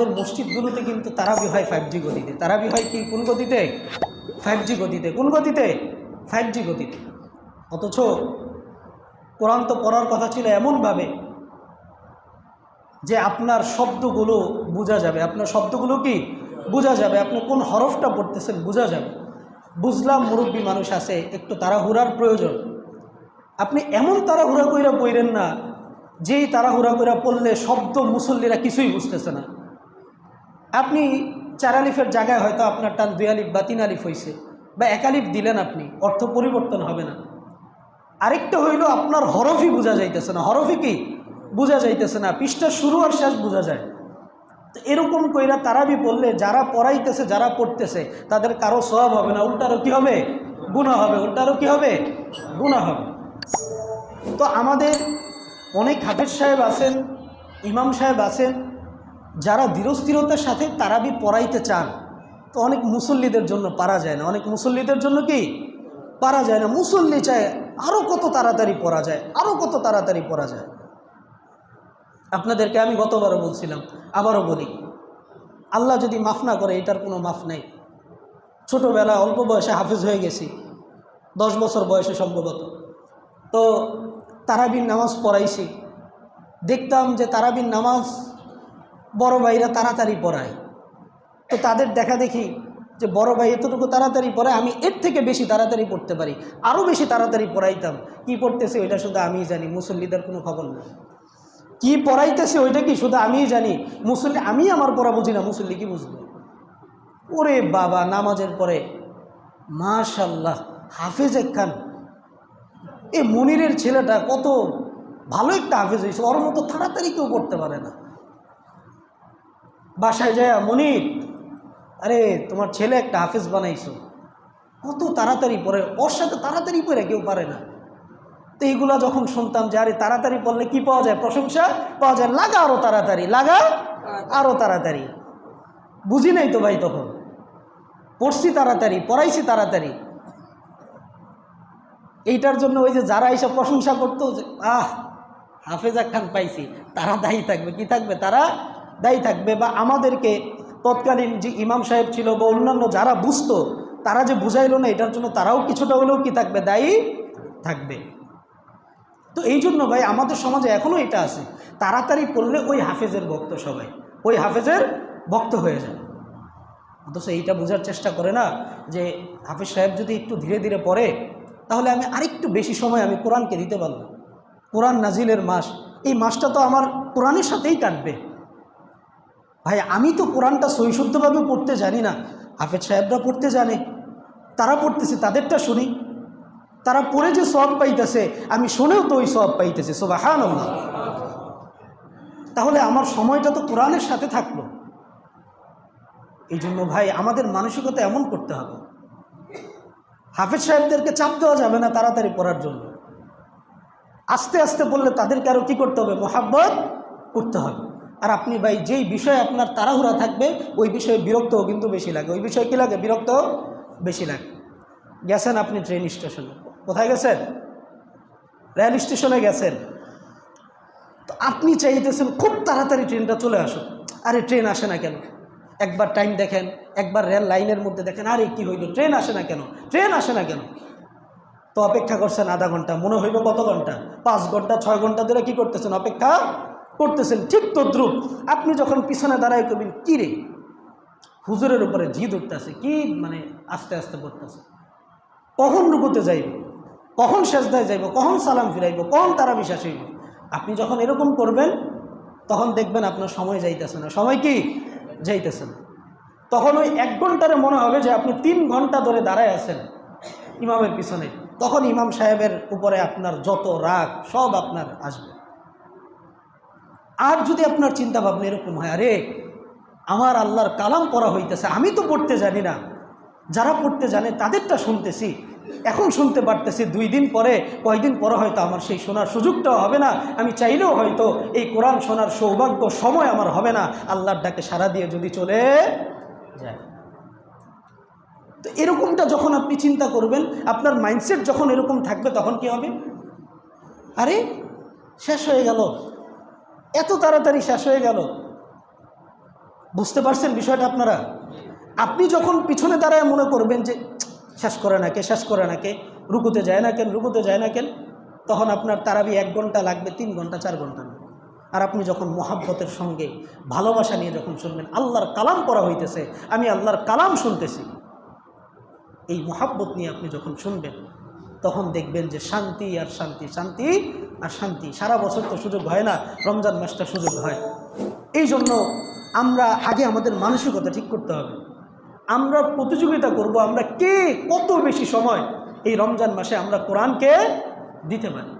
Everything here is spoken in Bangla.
আমাদের মসজিদগুলোতে কিন্তু তারাবি হয় ফাইভ জি গতিতে। তারাবি হয় কি? কোন গতিতে? ফাইভ জি গতিতে। কোন গতিতে? ফাইভ জি গতিতে। অথচ কোরআন তো পড়ার কথা ছিল এমনভাবে যে আপনার শব্দগুলো বোঝা যাবে। আপনার শব্দগুলো কি? বোঝা যাবে। আপনি কোন হরফটা পড়তেছেন বোঝা যাবে। বুঝলাম মুরব্বী মানুষ আছে, একটু তাড়াহুড়ার প্রয়োজন। আপনি এমন তাড়াহুড়া কইরা পইরেন না, যেই তাড়াহুড়া কইরা পড়লে শব্দ মুসল্লিরা কিছুই বুঝতেছে না। আপনি চার আলিফের জায়গায় হয়তো আপনার টান দুই আলিফ বা তিন আলিফ হয়েছে বা এক আলিফ দিলেন আপনি, অর্থ পরিবর্তন হবে না। আরেকটা হইল আপনার হরফই বোঝা যাইতেছে না। হরফই কি? বোঝা যাইতেছে না। পৃষ্ঠা শুরু আর শেষ বোঝা যায়। তো এরকম কইরা তারাবি বললে যারা পড়াইতেছে, যারা পড়তেছে, তাদের কারও সব হবে না, উল্টারও কি হবে? গুণা হবে। উল্টারও কি হবে? গুণা হবে। তো আমাদের অনেক হাফেজ সাহেব আছেন, ইমাম সাহেব আছেন যারা ধীরস্থিরতার সাথে তারাবি পড়াইতে চান, তো অনেক মুসল্লিদের জন্য পারা যায় না। অনেক মুসল্লিদের জন্য কি? পারা যায় না। মুসল্লি চায় আরও কত তাড়াতাড়ি পড়া যায় আরও কত তাড়াতাড়ি পড়া যায়। আপনাদেরকে আমি গতবারও বলছিলাম, আবারও বলি, আল্লাহ যদি মাফ না করে, এটার কোনো মাফ নেই। ছোটোবেলা অল্প বয়সে হাফেজ হয়ে গেছি, দশ বছর বয়সে সম্ভবত। তো তারাবির নামাজ পড়াইছি, দেখতাম যে তারাবির নামাজ বড় ভাইরা তাড়াতাড়ি পড়ায়। তো তাদের দেখা দেখি যে বড় ভাই এতটুকু তাড়াতাড়ি পড়ায়, আমি এর থেকে বেশি তাড়াতাড়ি পড়তে পারি। আরও বেশি তাড়াতাড়ি পড়াইতাম। কি পড়তেছে ওইটা শুধু আমিই জানি, মুসল্লিদের কোনো খবর নেই। কি পড়াইতেছে ওইটা কি শুধু আমিই জানি? মুসল্লি, আমি আমার পড়া বুঝি না, মুসল্লি কি বুঝবে? ওরে বাবা, নামাজের পরে মাশাল্লাহ হাফেজ খান এ মনিরের ছেলেটা কত ভালো একটা হাফেজ হয়েছে, ওর মতো তাড়াতাড়ি কেউ করতে পারে না। বাসায় যায় মনির আরে তোমার ছেলে একটা হাফেজ বানাইছো। কত তাড়াতাড়ি পড়ে ওর সাথে তাড়াতাড়ি পড়ে কেউ পারে না। তো এইগুলা যখন শুনতাম যে, আরে তাড়াতাড়ি পড়লে কি পাওয়া যায়? প্রশংসা পাওয়া যায়। লাগা আরও তাড়াতাড়ি, লাগা আরও তাড়াতাড়ি। বুঝি নাই তো ভাই তখন? পড়ছি তাড়াতাড়ি, পড়াইছি তাড়াতাড়ি। এইটার জন্য ওই যে যারা এইসব প্রশংসা করতো যে, আহ, হাফেজা খান পাইছি, তারা দায়ী থাকবে, কি থাকবে? তারা দায়ী থাকবে বা আমাদেরকে তৎকালীন যে ইমাম সাহেব ছিল বা অন্যান্য যারা বুঝতো, তারা যে বুঝাইলো না, এটার জন্য তারাও কিছুটা হলেও কি থাকবে? দায়ী থাকবে। তো এই জন্য ভাই, আমাদের সমাজে এখনও এটা আছে। তাড়াতাড়ি পড়লে ওই হাফেজের ভক্ত সবাই, ওই হাফেজের ভক্ত হয়ে যায়। অথচ এইটা বোঝার চেষ্টা করে না যে হাফেজ সাহেব যদি একটু ধীরে ধীরে পড়ে, তাহলে আমি আরেকটু বেশি সময় আমি কোরআনকে দিতে পারব। কোরআন নাজিলের মাস, এই মাসটা তো আমার কোরআনের সাথেই কাটবে। ভাই, আমি তো কোরআনটা সৈশুদ্ধভাবে পড়তে জানি না। হাফেজ সাহেবরা পড়তে জানে। তারা পড়তেছে, তাদেরটা শুনি। তারা পড়ে যে সব পাইতেছে, আমি শুনেও তো ওই সব পাইতেছে সোবাহান তাহলে আমার সময়টা তো কোরআনের সাথে থাকল। এই জন্য ভাই, আমাদের মানসিকতা এমন করতে হবে। হাফেজ সাহেবদেরকে চাপ দেওয়া যাবে না তাড়াতাড়ি পড়ার জন্য। আস্তে আস্তে বললে তাদেরকে আরও কী করতে হবে? মোহাব্বত করতে হবে। আর আপনি ভাই যেই বিষয়ে আপনার তাড়াহুড়া থাকবে, ওই বিষয়ে বিরক্তও কিন্তু বেশি লাগে। ওই বিষয়ে কী লাগে? বিরক্ত বেশি লাগে। গেছেন আপনি ট্রেন স্টেশনে কোথায় গেছেন? রেল স্টেশনে গেছেন। তো আপনি চাইতেছেন খুব তাড়াতাড়ি ট্রেনটা চলে আসুন আরে ট্রেন আসে না কেন? একবার টাইম দেখেন, একবার রেল লাইনের মধ্যে দেখেন, আরে কি হইল? ট্রেন আসে না কেন? ট্রেন আসে না কেন? তো অপেক্ষা করছেন আধা ঘণ্টা, মনে হইব কত ঘণ্টা? পাঁচ ঘণ্টা, ছয় ঘণ্টা ধরে কি করতেছেন? অপেক্ষা করতেছেন ঠিক তদ্রুপ। আপনি যখন পিছনে দাঁড়ায় করবেন কী রে? হুজুরের উপরে জিদ উঠতেছে, কি মানে আস্তে আস্তে পড়তেছে। কখন রুকুতে যাইব? কখন সেজদায় যাইব? কখন সালাম ফিরাইব? কখন তারা বিশ্বাস হইব? আপনি যখন এরকম করবেন, তখন দেখবেন আপনার সময় যাইতেছে না। সময় কি? যাইতেছে না। তখন ওই এক ঘন্টারে মনে হবে যে আপনি তিন ঘণ্টা ধরে দাঁড়ায় আছেন ইমামের পিছনে। তখন ইমাম সাহেবের উপরে আপনার যত রাগ, সব আপনার আসবে। আর যদি আপনার চিন্তা ভাবনা এরকম হয়, আরে আমার আল্লাহর কালাম পড়া হইতেছে, আমি তো পড়তে জানি না। যারা পড়তে জানে, তাদেরটা শুনতেছি। এখন শুনতে পারতেছি, দুই দিন পরে, কয়দিন পরে হয়তো আমার সেই শোনার সুযোগটাও হবে না। আমি চাইলেও হয়তো এই কোরআন শোনার সৌভাগ্য সময় আমার হবে না। আল্লাহর ডাকে সারা দিয়ে যদি চলে যায়। তো এরকমটা যখন আপনি চিন্তা করবেন, আপনার মাইন্ডসেট যখন এরকম থাকবে, তখন কি হবে? আরে, শেষ হয়ে গেল। এত তাড়াতাড়ি শেষ হয়ে গেল। বুঝতে পারছেন বিষয়টা আপনারা? আপনি যখন পিছনে দাঁড়ায় মনে করবেন যে, শেষ করে না কে, শেষ করে না কে, রুকুতে যায় না কেন, রুকুতে যায় না কেন, তখন আপনার তারাবি এক ঘণ্টা লাগবে, তিন ঘণ্টা, চার ঘণ্টা না আর আপনি যখন মোহাব্বতের সঙ্গে ভালোবাসা নিয়ে যখন শুনবেন, আল্লাহর কালাম করা হইতেছে, আমি আল্লাহর কালাম শুনতেছি। এই মোহাব্বত নিয়ে আপনি যখন শুনবেন তখন দেখবেন যে শান্তি আর শান্তি শান্তি আর শান্তি। সারা বছর তো সুযোগ হয় না, রমজান মাসটা সুযোগ হয়। এই জন্য আমরা আগে আমাদের মানসিকতা ঠিক করতে হবে। আমরা প্রতিযোগিতা করব, আমরা কে কত বেশি সময় এই রমজান মাসে আমরা কোরআনকে দিতে পারি?